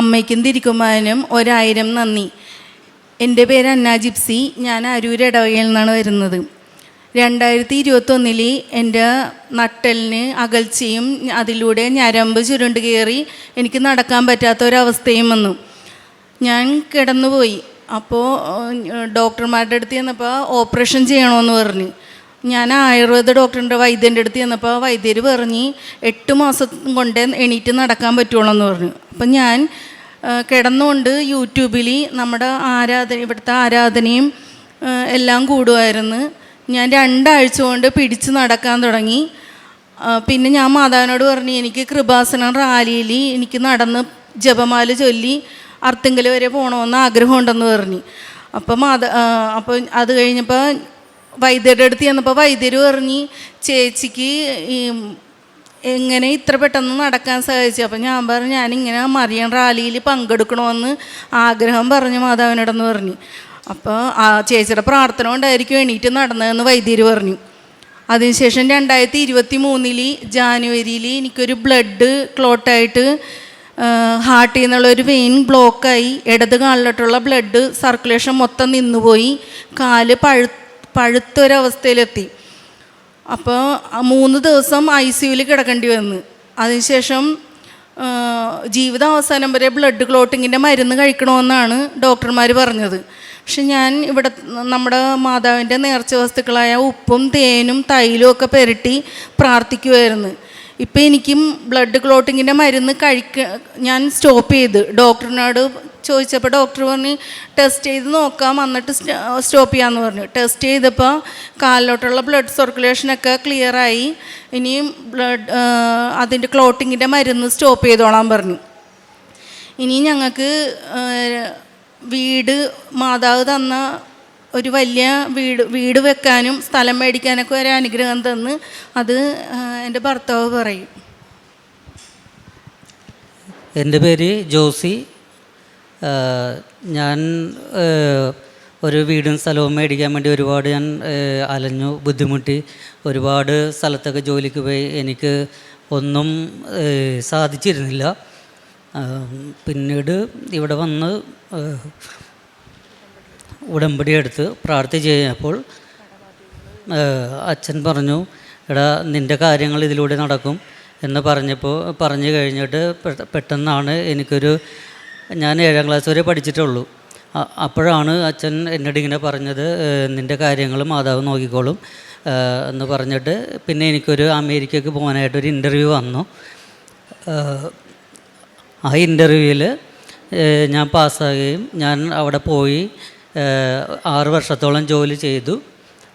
അമ്മയ്ക്കും തിരിക്കുമാനും ഒരായിരം നന്ദി. എന്റെ പേര് അന്ന ജിപ്സി. ഞാൻ അരൂർ ഇടവകയിൽ നിന്നാണ് വരുന്നത്. രണ്ടായിരത്തി ഇരുപത്തൊന്നിൽ എന്റെ നട്ടലിന് അകൽച്ചയും അതിലൂടെ ഞരമ്പ് ചുരുണ്ട് കയറി എനിക്ക് നടക്കാൻ പറ്റാത്ത ഒരവസ്ഥയും വന്നു. ഞാൻ കിടന്നുപോയി. അപ്പോൾ ഡോക്ടർമാരുടെ അടുത്ത് ചെന്നപ്പോൾ ഓപ്പറേഷൻ ചെയ്യണമെന്ന് പറഞ്ഞു. ഞാൻ ആയുർവേദ ഡോക്ടറിന്റെ വൈദ്യന്റെ അടുത്ത് ചെന്നപ്പോൾ വൈദ്യർ പറഞ്ഞ് എട്ട് മാസം കൊണ്ട് എണീറ്റ് നടക്കാൻ പറ്റുള്ളൂ എന്ന് പറഞ്ഞു. അപ്പം ഞാൻ കിടന്നുകൊണ്ട് യൂട്യൂബിൽ നമ്മുടെ ആരാധന ഇവിടുത്തെ ആരാധനയും എല്ലാം കൂടുമായിരുന്നു. ഞാൻ രണ്ടാഴ്ച കൊണ്ട് പിടിച്ച് നടക്കാൻ തുടങ്ങി. പിന്നെ ഞാൻ മാതാവിനോട് പറഞ്ഞു എനിക്ക് കൃപാസനം റാലിയിൽ എനിക്ക് നടന്ന് ജപമാല ചൊല്ലി അർത്തിങ്കൽ വരെ പോകണമെന്ന് ആഗ്രഹമുണ്ടെന്ന് പറഞ്ഞു. അപ്പോൾ മാത അപ്പോൾ അത് കഴിഞ്ഞപ്പോൾ വൈദ്യരുടെ അടുത്ത് ചെന്നപ്പോൾ വൈദ്യർ പറഞ്ഞ് ചേച്ചിക്ക് ഈ എങ്ങനെ ഇത്ര പെട്ടെന്ന് നടക്കാൻ സാധിച്ചു? അപ്പം ഞാൻ പറഞ്ഞു ഞാനിങ്ങനെ മറിയൻ റാലിയിൽ പങ്കെടുക്കണമെന്ന് ആഗ്രഹം പറഞ്ഞു മാതാവിനോടെന്ന് പറഞ്ഞു. അപ്പോൾ ആ ചേച്ചിയുടെ പ്രാർത്ഥന കൊണ്ടായിരിക്കും എണീറ്റ് നടന്നതെന്ന് വൈദ്യർ പറഞ്ഞു. അതിനുശേഷം രണ്ടായിരത്തി ഇരുപത്തി മൂന്നിൽ ജാനുവരിയിൽ എനിക്കൊരു ബ്ലഡ് ക്ലോട്ടായിട്ട് ഹാർട്ടിൽ നിന്നുള്ള ഒരു വെയിൻ ബ്ലോക്കായി ഇടത് കാലിലോട്ടുള്ള ബ്ലഡ് സർക്കുലേഷൻ മൊത്തം നിന്നുപോയി. കാൽ പഴു പഴുത്തൊരവസ്ഥയിലെത്തി. അപ്പോൾ മൂന്ന് ദിവസം ഐ സിയുയിൽ കിടക്കേണ്ടി വന്നു. അതിനുശേഷം ജീവിത അവസാനം വരെ ബ്ലഡ് ക്ലോട്ടിങ്ങിന്റെ മരുന്ന് കഴിക്കണമെന്നാണ് ഡോക്ടർമാർ പറഞ്ഞത്. പക്ഷെ ഞാൻ ഇവിടെ നമ്മുടെ മാതാവിന്റെ നേർച്ച വസ്തുക്കളായ ഉപ്പും തേനും തൈലും ഒക്കെ പുരട്ടി പ്രാർത്ഥിക്കുമായിരുന്നു ഇപ്പം എനിക്കും ബ്ലഡ് ക്ലോട്ടിങ്ങിന്റെ മരുന്ന് കഴിക്ക ഞാൻ സ്റ്റോപ്പ് ചെയ്ത്. ഡോക്ടറിനോട് ചോദിച്ചപ്പോൾ ഡോക്ടർ പറഞ്ഞ് ടെസ്റ്റ് ചെയ്ത് നോക്കാം. എന്നിട്ട് സ്റ്റോപ്പ് ചെയ്യാമെന്ന് പറഞ്ഞു. ടെസ്റ്റ് ചെയ്തപ്പോൾ കാലിലോട്ടുള്ള ബ്ലഡ് സർക്കുലേഷനൊക്കെ ക്ലിയറായി ഇനിയും ബ്ലഡ് അതിന്റെ ക്ലോട്ടിങ്ങിന്റെ മരുന്ന് സ്റ്റോപ്പ് ചെയ്തോളാൻ പറഞ്ഞു. ഇനി ഞങ്ങൾക്ക് വീട് മാതാവ് തന്ന ഒരു വലിയ വീട് വീട് വെക്കാനും സ്ഥലം മേടിക്കാനൊക്കെ ഒരു അനുഗ്രഹം തന്ന് അത് എന്റെ ഭർത്താവ് പറയും. എന്റെ പേര് ജോസി. ഞാൻ ഒരു വീടും സ്ഥലവും മേടിക്കാൻ വേണ്ടി ഒരുപാട് ഞാൻ അലഞ്ഞു ബുദ്ധിമുട്ടി. ഒരുപാട് സ്ഥലത്തൊക്കെ ജോലിക്ക് പോയി എനിക്ക് ഒന്നും സാധിച്ചിരുന്നില്ല. പിന്നീട് ഇവിടെ വന്ന് ഉടമ്പടി എടുത്ത് പ്രാർത്ഥിച്ച് കഴിഞ്ഞപ്പോൾ അച്ഛൻ പറഞ്ഞു എടാ നിന്റെ കാര്യങ്ങൾ ഇതിലൂടെ നടക്കും എന്ന് പറഞ്ഞപ്പോൾ പറഞ്ഞു കഴിഞ്ഞിട്ട് പെട്ടെന്നാണ് എനിക്കൊരു ഞാൻ ഏഴാം ക്ലാസ് വരെ പഠിച്ചിട്ടുള്ളൂ. അപ്പോഴാണ് അച്ഛൻ എന്നോട് ഇങ്ങനെ പറഞ്ഞത് നിന്റെ കാര്യങ്ങൾ മാതാവ് നോക്കിക്കോളും. എന്ന് പറഞ്ഞിട്ട് പിന്നെ എനിക്കൊരു അമേരിക്കയ്ക്ക് പോകാനായിട്ടൊരു ഇന്റർവ്യൂ വന്നു. ആ ഇന്റർവ്യൂവിൽ ഞാൻ പാസ്സാകുകയും ഞാൻ അവിടെ പോയി ആറ് വർഷത്തോളം ജോലി ചെയ്തു.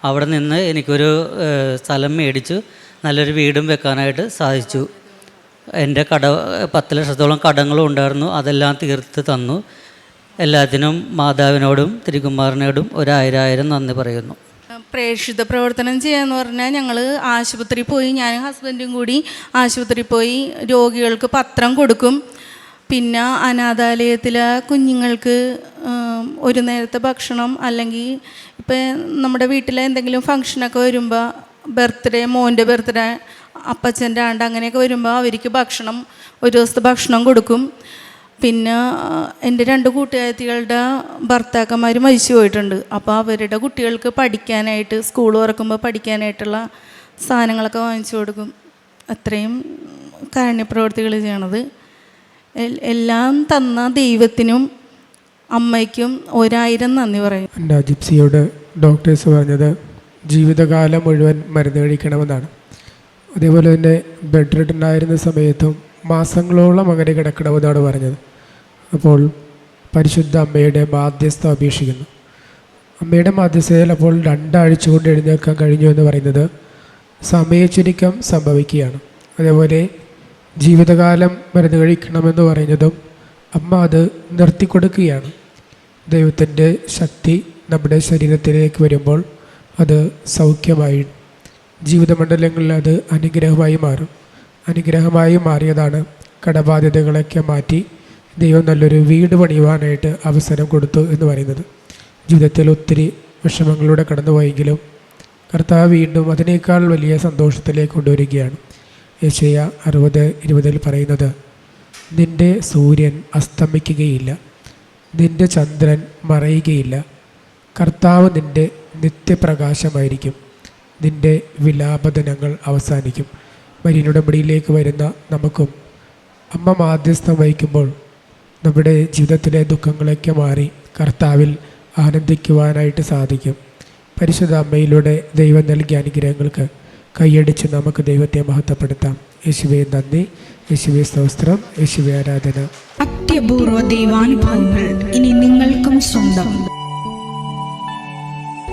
അവിടെ നിന്ന് എനിക്കൊരു സ്ഥലം മേടിച്ചു. നല്ലൊരു വീടും വെക്കാനായിട്ട് സാധിച്ചു. എന്റെ കട പത്ത് ലക്ഷത്തോളം കടങ്ങളും ഉണ്ടായിരുന്നു. അതെല്ലാം തീർത്ത് തന്നു. എല്ലാത്തിനും മാതാവിനോടും തിരുകുമാറിനോടും ഒരായിരായിരം നന്ദി പറയുന്നു. പ്രേക്ഷിത പ്രവർത്തനം ചെയ്യാന്ന് പറഞ്ഞാൽ ഞങ്ങൾ ആശുപത്രി പോയി ഞാൻ ഹസ്ബൻഡും കൂടി ആശുപത്രി പോയി രോഗികൾക്ക് പത്രം കൊടുക്കും. പിന്നെ അനാഥാലയത്തിലെ കുഞ്ഞുങ്ങൾക്ക് ഒരു നേരത്തെ ഭക്ഷണം അല്ലെങ്കിൽ ഇപ്പം നമ്മുടെ വീട്ടിലെ എന്തെങ്കിലും ഫങ്ഷനൊക്കെ വരുമ്പോൾ ബർത്ത്ഡേ മോന്റെ ബർത്ത്ഡേ അപ്പച്ചന്റെ ആണ്ട് അങ്ങനെയൊക്കെ വരുമ്പോൾ അവർക്ക് ഭക്ഷണം ഒരു ദിവസത്തെ ഭക്ഷണം കൊടുക്കും. പിന്നെ എന്റെ രണ്ട് കൂട്ടുകാരികളുടെ ഭർത്താക്കന്മാർ മരിച്ചു പോയിട്ടുണ്ട്. അപ്പോൾ അവരുടെ കുട്ടികൾക്ക് പഠിക്കാനായിട്ട് സ്കൂൾ തുറക്കുമ്പോൾ പഠിക്കാനായിട്ടുള്ള സാധനങ്ങളൊക്കെ വാങ്ങിച്ചു കൊടുക്കും. അത്രയും കാരുണ്യപ്രവർത്തികൾ ചെയ്യണത്. എല്ലാം തന്ന ദൈവത്തിനും അമ്മയ്ക്കും ഒരായിരം നന്ദി പറയും. ജിപ്സിയോട് ഡോക്ടേഴ്സ് പറഞ്ഞത് ജീവിതകാലം മുഴുവൻ മരുന്ന് കഴിക്കണമെന്നാണ്. അതേപോലെ തന്നെ ബെഡ് റിട്ടനായിരുന്ന സമയത്തും മാസങ്ങളോളം അങ്ങനെ കിടക്കണമെന്നാണ് പറഞ്ഞത്. അപ്പോൾ പരിശുദ്ധ അമ്മയുടെ മാധ്യസ്ഥ അപേക്ഷിക്കുന്നു. അമ്മയുടെ മാധ്യസ്ഥതയിൽ അപ്പോൾ രണ്ടാഴ്ച കൊണ്ട് എഴുന്നേൽക്കാൻ കഴിഞ്ഞു എന്ന് പറയുന്നത് സമയച്ചുരുക്കം സംഭവിക്കുകയാണ്. അതേപോലെ ജീവിതകാലം മരുന്ന് കഴിക്കണമെന്ന് പറയുന്നതും അമ്മ അത് നിർത്തി കൊടുക്കുകയാണ് ദൈവത്തിന്റെ ശക്തി നമ്മുടെ ശരീരത്തിലേക്ക് വരുമ്പോൾ അത് സൗഖ്യമായി ജീവിതമണ്ഡലങ്ങളിൽ അത് അനുഗ്രഹമായി മാറും. അനുഗ്രഹമായി മാറിയതാണ് കടബാധ്യതകളൊക്കെ മാറ്റി ദൈവം നല്ലൊരു വീട് പണിയുവാനായിട്ട് അവസരം കൊടുത്തു എന്ന് പറയുന്നത്. ജീവിതത്തിൽ ഒത്തിരി വിഷമങ്ങളിലൂടെ കടന്നുപോയെങ്കിലും കർത്താവ് വീണ്ടും അതിനേക്കാൾ വലിയ സന്തോഷത്തിലേക്ക് കൊണ്ടുവരികയാണ്. യശയ അറുപത് ഇരുപതിൽ പറയുന്നത് നിന്റെ സൂര്യൻ അസ്തമിക്കുകയില്ല നിന്റെ ചന്ദ്രൻ മറയുകയില്ല. കർത്താവ് നിന്റെ നിത്യപ്രകാശമായിരിക്കും. നിന്റെ വിലാപതനങ്ങൾ അവസാനിക്കും. മരിയനുടമ്പടിയിലേക്ക് വരുന്ന നമുക്കും അമ്മ മാധ്യസ്ഥം വഹിക്കുമ്പോൾ നമ്മുടെ ജീവിതത്തിലെ ദുഃഖങ്ങളൊക്കെ മാറി കർത്താവിൽ ആനന്ദിക്കുവാനായിട്ട് സാധിക്കും. പരിശുദ്ധ അമ്മയിലൂടെ ദൈവം നൽകിയ അനുഗ്രഹങ്ങൾക്ക് കൈയടിച്ച് നമുക്ക് ദൈവത്തെ മഹത്വപ്പെടുത്താം. യേശുവെ നന്ദി. യേശുവെ സ്തോത്രം. യേശുവെ ആരാധന. അത്യപൂർവ ദൈവാനുഭവങ്ങൾ ഇനി നിങ്ങൾക്കും സ്വന്തം.